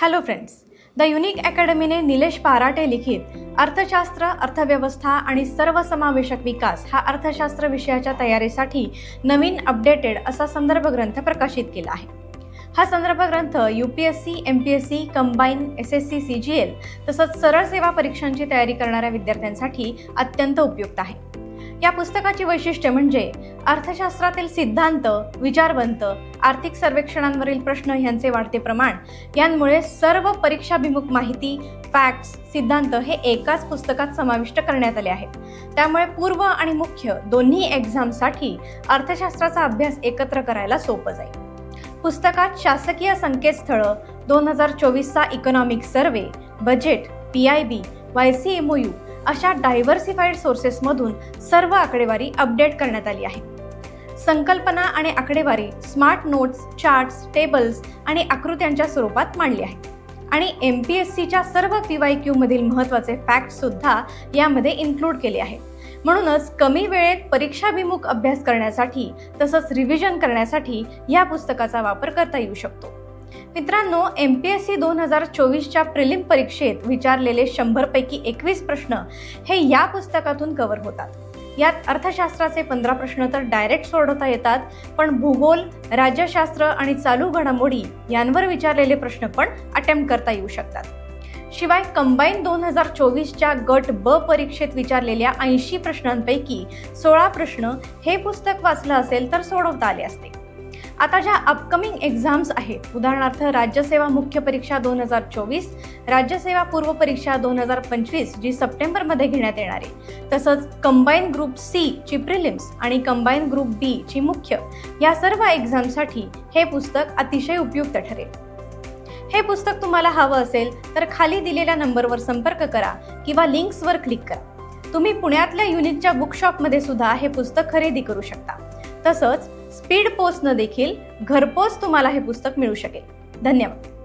Hello friends the unique अकॅडमीने निलेश पाराटे लिखित अर्थशास्त्र अर्थव्यवस्था आणि सर्वसमावेशक विकास हा अर्थशास्त्र विषयाच्या तयारीसाठी नवीन अपडेटेड असा संदर्भ ग्रंथ प्रकाशित केला आहे. हा संदर्भ ग्रंथ U P S C M P S C combine S S C C G L तसंच सरळ सेवा परीक्षांची तयारी करणाऱ्या विद्यार्थ्यांसाठी अत्यंत उपयुक्त आहे. या पुस्तकाची वैशिष्ट्य म्हणजे अर्थशास्त्रातील सिद्धांत विचारवंत आर्थिक सर्वेक्षणांवरील प्रश्न यांचे वाढते प्रमाण यांमुळे सर्व परीक्षाभिमुख माहिती फॅक्ट्स सिद्धांत हे एकाच पुस्तकात समाविष्ट करण्यात आले आहेत. त्यामुळे पूर्व आणि मुख्य दोन्ही एक्झामसाठी अर्थशास्त्राचा अभ्यास एकत्र करायला सोपं जाईल. पुस्तकात शासकीय संकेतस्थळं दोन हजार चोवीसचा economic survey budget P I B Y C M U अशा डायव्हर्सिफाईड सोर्सेसमधून सर्व आकडेवारी अपडेट करण्यात आली आहे. संकल्पना आणि आकडेवारी स्मार्ट नोट्स चार्ट्स टेबल्स आणि आकृत्यांच्या स्वरूपात मांडली आहे. आणि एम पी एस सीच्या सर्व पी वाय क्यूमधील महत्त्वाचे फॅक्टसुद्धा यामध्ये इन्क्लूड केले आहे. म्हणूनच कमी वेळेत परीक्षाभिमुख अभ्यास करण्यासाठी तसंच रिव्हिजन करण्यासाठी या पुस्तकाचा वापर करता येऊ शकतो. मित्रांनो एम पी एस सी दोन हजार चोवीसच्या प्रिलिम परीक्षेत विचारलेले शंभरपैकी एकवीस प्रश्न हे या पुस्तकातून कव्हर होतात. यात अर्थशास्त्राचे पंधरा प्रश्न तर डायरेक्ट सोडवता येतात पण भूगोल राज्यशास्त्र आणि चालू घडामोडी यांवर विचारलेले प्रश्न पण अटेम्प्ट करता येऊ शकतात. शिवाय कंबाईन दोन हजार चोवीसच्या गट ब परीक्षेत विचारलेल्या ऐंशी प्रश्नांपैकी सोळा प्रश्न हे पुस्तक वाचलं असेल तर सोडवता आले असते. आता ज्या अपकमिंग एक्झाम्स आहेत उदाहरणार्थ राज्यसेवा मुख्य परीक्षा दोन हजार चोवीस राज्यसेवा पूर्व परीक्षा दोन हजार पंचवीस जी सप्टेंबरमध्ये घेण्यात येणार आहे. तसंच कंबाईन ग्रुप सी ची प्रिलिम्स आणि कंबाईन ग्रुप बी ची मुख्य या सर्व एक्झामसाठी हे पुस्तक अतिशय उपयुक्त ठरेल. हे पुस्तक तुम्हाला हवं असेल तर खाली दिलेल्या नंबरवर संपर्क करा किंवा लिंक्सवर क्लिक करा. तुम्ही पुण्यातल्या युनिटच्या बुकशॉपमध्ये सुद्धा हे पुस्तक खरेदी करू शकता. तसंच स्पीड पोस्टनं देखील घरपोच तुम्हाला हे पुस्तक मिळू शकेल. धन्यवाद.